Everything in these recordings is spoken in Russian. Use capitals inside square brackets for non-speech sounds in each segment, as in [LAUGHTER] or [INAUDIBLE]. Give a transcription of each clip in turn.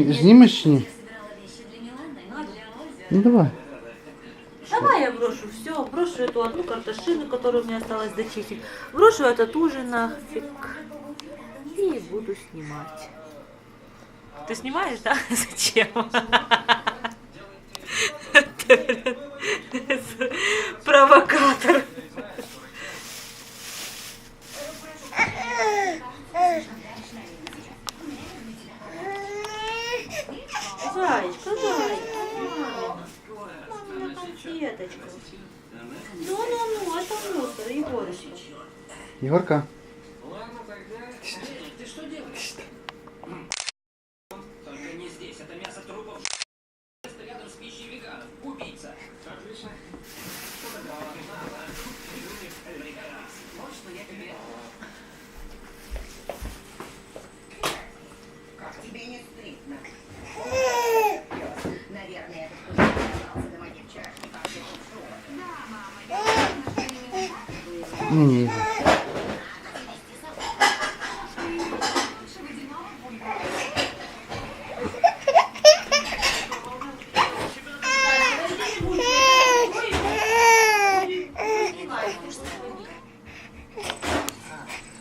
Знімеш чи ні? Ну давай. Давай я брошу все, брошу эту одну картошину, которую у меня осталось дочистить, брошу этот ужин нафиг и буду снимать. Ты снимаешь, да? [LAUGHS] Зачем? [LAUGHS] [LAUGHS] Провокатор. Зайчка, зайчка, мамина. Мамина конфеточка. Ну-ну-ну, это мусор, Егорыч. Ігорка. Ну, не его.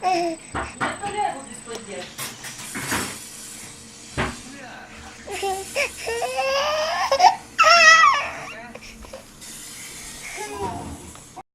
Yeah.